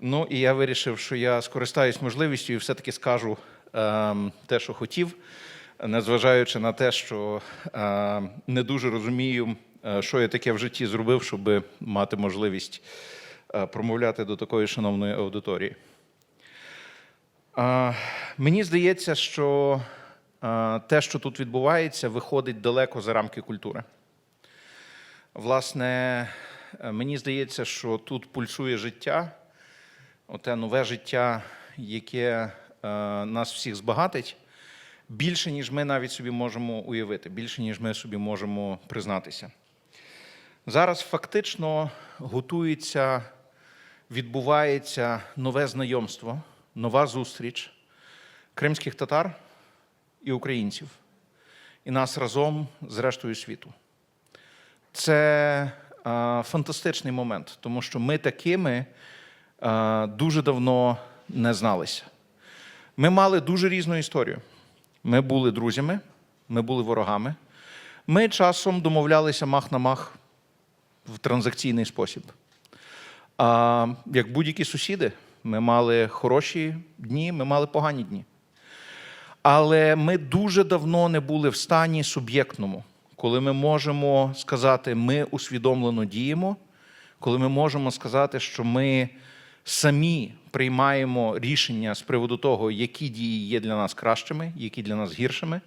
Ну і я вирішив, що я скористаюсь можливістю і все-таки скажу ем, те, що хотів, незважаючи на те, що ем, не дуже розумію, е, що я таке в житті зробив, щоб мати можливість е, промовляти до такої шановної аудиторії. Мені здається, що е, те, що тут відбувається, виходить далеко за рамки культури. Власне, мені здається, що тут пульсує життя, оте нове життя, яке е, нас всіх збагатить, більше, ніж ми навіть собі можемо уявити, більше, ніж ми собі можемо признатися. Зараз фактично готується, відбувається нове знайомство, нова зустріч кримських татар і українців, і нас разом з рештою світу. Це е, фантастичний момент, тому що ми такими дуже давно не зналися. Ми мали дуже різну історію. Ми були друзями, ми були ворогами. Ми часом домовлялися мах на мах в транзакційний спосіб. А як будь-які сусіди, ми мали хороші дні, ми мали погані дні. Але ми дуже давно не були в стані суб'єктному, коли ми можемо сказати, ми усвідомлено діємо, коли ми можемо сказати, що ми самі приймаємо рішення з приводу того, які дії є для нас кращими, які для нас гіршими,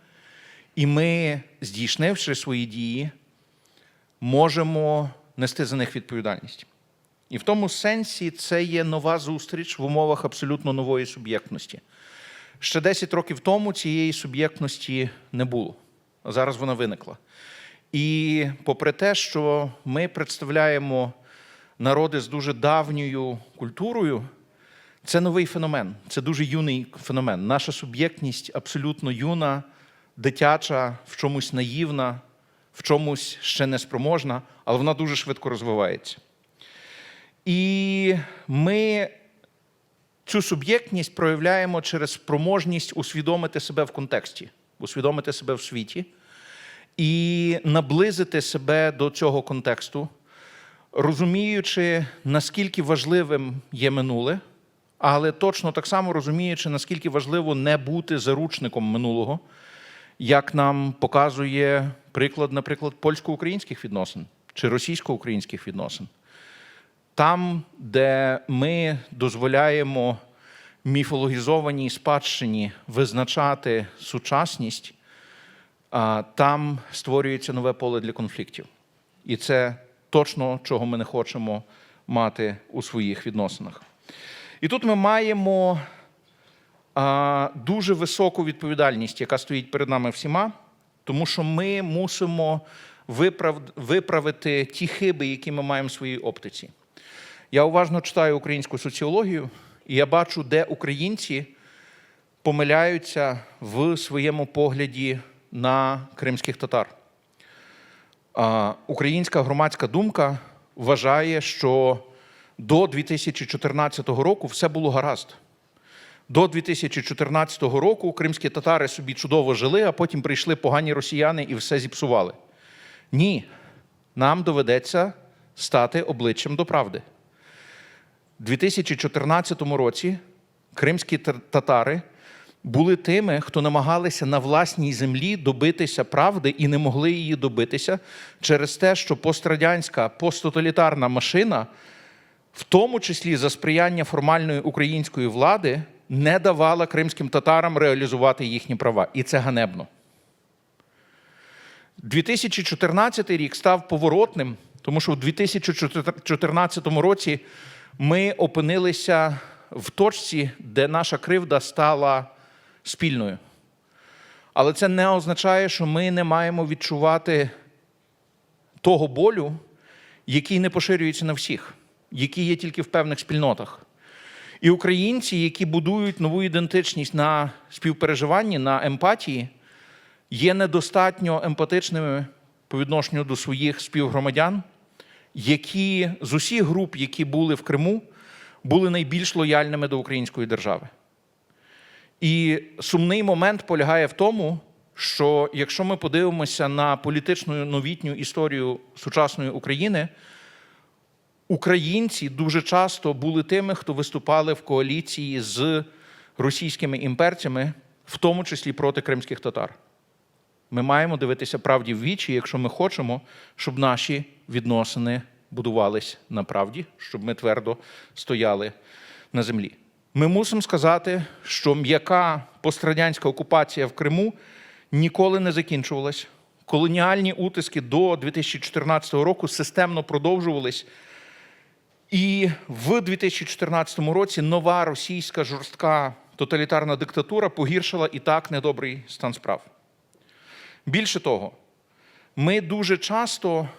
і ми, здійснивши свої дії, можемо нести за них відповідальність. І в тому сенсі це є нова зустріч в умовах абсолютно нової суб'єктності. Ще 10 років тому цієї суб'єктності не було. а Зараз вона виникла. І попри те, що ми представляємо народи з дуже давньою культурою, це новий феномен, це дуже юний феномен. Наша суб'єктність абсолютно юна, дитяча, в чомусь наївна, в чомусь ще неспроможна, але вона дуже швидко розвивається. І ми цю суб'єктність проявляємо через спроможність усвідомити себе в контексті, усвідомити себе в світі і наблизити себе до цього контексту, розуміючи, наскільки важливим є минуле, але точно так само розуміючи, наскільки важливо не бути заручником минулого, як нам показує приклад, наприклад, польсько-українських відносин чи російсько-українських відносин. Там, де ми дозволяємо міфологізованій спадщині визначати сучасність, там створюється нове поле для конфліктів. І це точно, чого ми не хочемо мати у своїх відносинах. І тут ми маємо а, дуже високу відповідальність, яка стоїть перед нами всіма, тому що ми мусимо виправ- виправити ті хиби, які ми маємо в своїй оптиці. Я уважно читаю українську соціологію, і я бачу, де українці помиляються в своєму погляді на кримських татар. Українська громадська думка вважає, що до 2014 року все було гаразд. До 2014 року кримські татари собі чудово жили, а потім прийшли погані росіяни і все зіпсували. Ні, нам доведеться стати обличчям до правди. У 2014 році кримські татари були тими, хто намагалися на власній землі добитися правди і не могли її добитися через те, що пострадянська посттоталітарна машина, в тому числі за сприяння формальної української влади, не давала кримським татарам реалізувати їхні права. І це ганебно. 2014 рік став поворотним, тому що у 2014 році ми опинилися в точці, де наша кривда стала спільною. Але це не означає, що ми не маємо відчувати того болю, який не поширюється на всіх, який є тільки в певних спільнотах. І українці, які будують нову ідентичність на співпереживанні, на емпатії, є недостатньо емпатичними по відношенню до своїх співгромадян, які з усіх груп, які були в Криму, були найбільш лояльними до української держави. І сумний момент полягає в тому, що якщо ми подивимося на політичну новітню історію сучасної України, українці дуже часто були тими, хто виступали в коаліції з російськими імперцями, в тому числі проти кримських татар. Ми маємо дивитися правді в вічі, якщо ми хочемо, щоб наші відносини будувались на правді, щоб ми твердо стояли на землі. Ми мусимо сказати, що м'яка пострадянська окупація в Криму ніколи не закінчувалась. Колоніальні утиски до 2014 року системно продовжувались. І в 2014 році нова російська жорстка тоталітарна диктатура погіршила і так недобрий стан справ. Більше того, ми дуже часто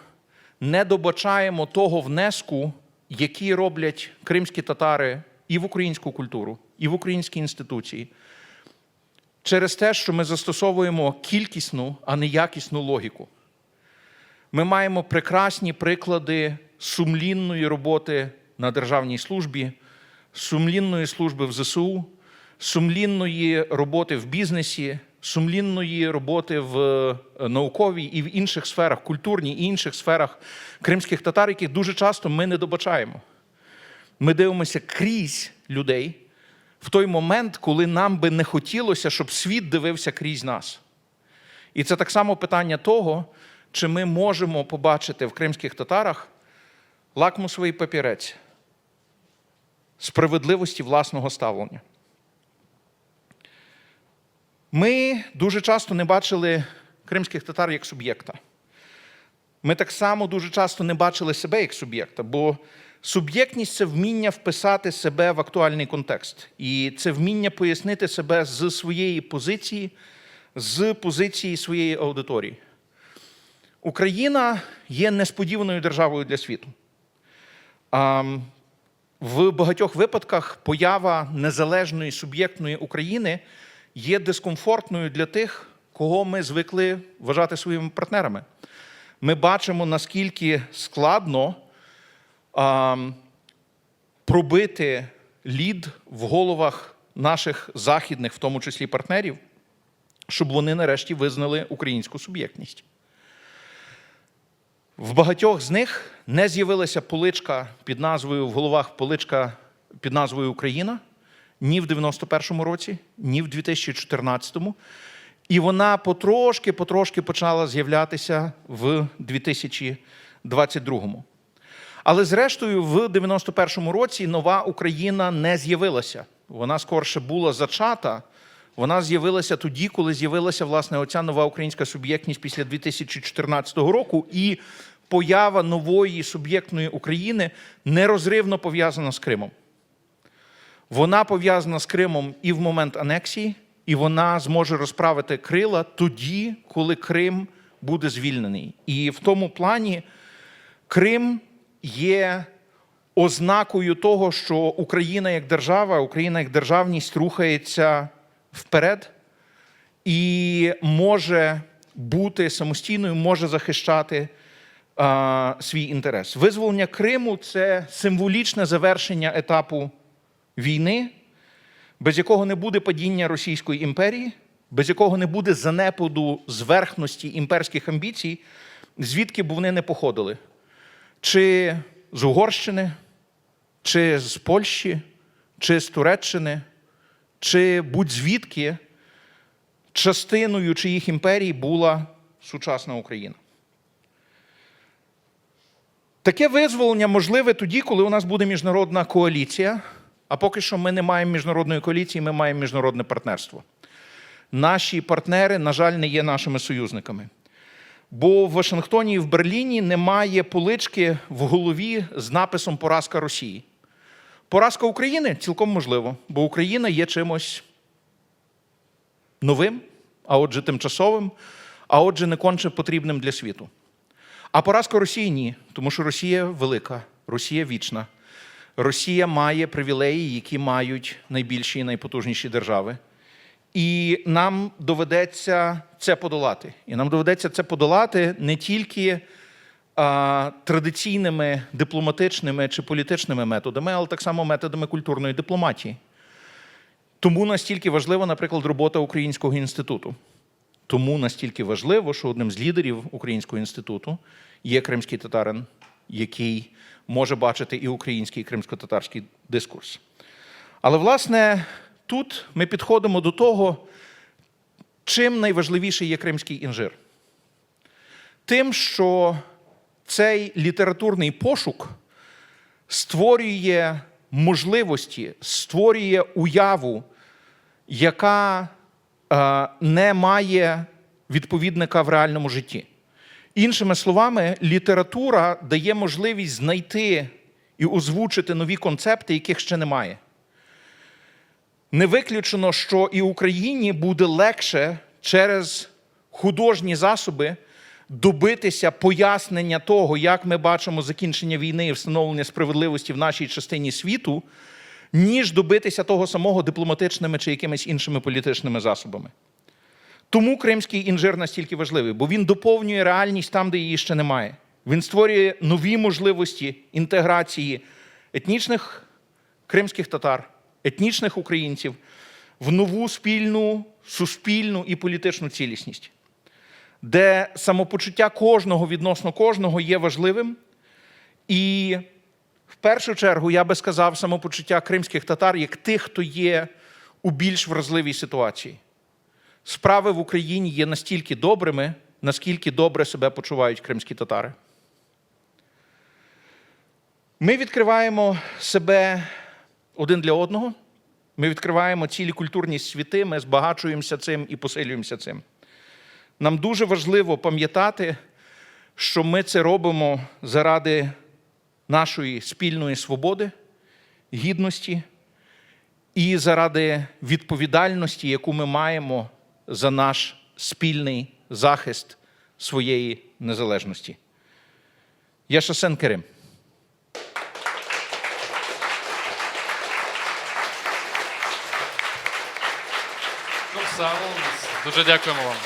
не добачаємо того внеску, який роблять кримські татари і в українську культуру, і в українські інституції, через те, що ми застосовуємо кількісну, а не якісну логіку. Ми маємо прекрасні приклади сумлінної роботи на державній службі, сумлінної служби в ЗСУ, сумлінної роботи в бізнесі, сумлінної роботи в е, науковій і в інших сферах, культурній і інших сферах кримських татар, яких дуже часто ми не добачаємо. Ми дивимося крізь людей в той момент, коли нам би не хотілося, щоб світ дивився крізь нас. І це так само питання того, чи ми можемо побачити в кримських татарах лакмусовий папірець справедливості власного ставлення. Ми дуже часто не бачили кримських татар як суб'єкта. Ми так само дуже часто не бачили себе як суб'єкта, бо суб'єктність це вміння вписати себе в актуальний контекст. І це вміння пояснити себе з своєї позиції, з позиції своєї аудиторії. Україна є несподіваною державою для світу. В багатьох випадках поява незалежної суб'єктної України є дискомфортною для тих, кого ми звикли вважати своїми партнерами. Ми бачимо, наскільки складно а, пробити лід в головах наших західних, в тому числі партнерів, щоб вони нарешті визнали українську суб'єктність. В багатьох з них не з'явилася поличка під назвою в головах поличка під назвою Україна ні в 91-му році, ні в 2014-му. І вона потрошки-потрошки почала з'являтися в 2022-му. Але зрештою, в 91-му році нова Україна не з'явилася. Вона скорше була зачата. Вона з'явилася тоді, коли з'явилася власне оця нова українська суб'єктність після 2014 року, і поява нової суб'єктної України нерозривно пов'язана з Кримом. Вона пов'язана з Кримом і в момент анексії, і вона зможе розправити крила тоді, коли Крим буде звільнений. І в тому плані Крим є ознакою того, що Україна як держава, Україна як державність рухається вперед і може бути самостійною, може захищати а, свій інтерес. Визволення Криму це символічне завершення етапу війни, без якого не буде падіння Російської імперії, без якого не буде занепаду зверхності імперських амбіцій, звідки б вони не походили. Чи з Угорщини, чи з Польщі, чи з Туреччини, чи будь-звідки частиною чиїх імперій була сучасна Україна. Таке визволення можливе тоді, коли у нас буде міжнародна коаліція. А поки що ми не маємо міжнародної коаліції, ми маємо міжнародне партнерство. Наші партнери, на жаль, не є нашими союзниками. Бо в Вашингтоні і в Берліні немає полички в голові з написом Поразка Росії. Поразка України цілком можливо, бо Україна є чимось новим, а отже, тимчасовим, а отже, не конче потрібним для світу. А поразка Росії ні, тому що Росія велика, Росія вічна. Росія має привілеї, які мають найбільші і найпотужніші держави. І нам доведеться це подолати. І нам доведеться це подолати не тільки а, традиційними дипломатичними чи політичними методами, але так само методами культурної дипломатії. Тому настільки важлива, наприклад, робота Українського інституту. Тому настільки важливо, що одним з лідерів Українського інституту є кримський татарин, який може бачити і український і кримсько-татарський дискурс. Але, власне, тут ми підходимо до того, чим найважливіший є кримський інжир. Тим, що цей літературний пошук створює можливості, створює уяву, яка е, не має відповідника в реальному житті. Іншими словами, література дає можливість знайти і озвучити нові концепти, яких ще немає. Не виключено, що і Україні буде легше через художні засоби добитися пояснення того, як ми бачимо закінчення війни і встановлення справедливості в нашій частині світу, ніж добитися того самого дипломатичними чи якимись іншими політичними засобами. Тому кримський інжир настільки важливий, бо він доповнює реальність там, де її ще немає. Він створює нові можливості інтеграції етнічних кримських татар, етнічних українців в нову спільну, суспільну і політичну цілісність, де самопочуття кожного відносно кожного є важливим. І в першу чергу я би сказав самопочуття кримських татар як тих, хто є у більш вразливій ситуації справи в Україні є настільки добрими, наскільки добре себе почувають кримські татари. Ми відкриваємо себе один для одного. Ми відкриваємо цілі культурні світи, ми збагачуємося цим і посилюємося цим. Нам дуже важливо пам'ятати, що ми це робимо заради нашої спільної свободи, гідності і заради відповідальності, яку ми маємо за наш спільний захист своєї незалежності. Я Шасен Керим. Дуже дякуємо вам.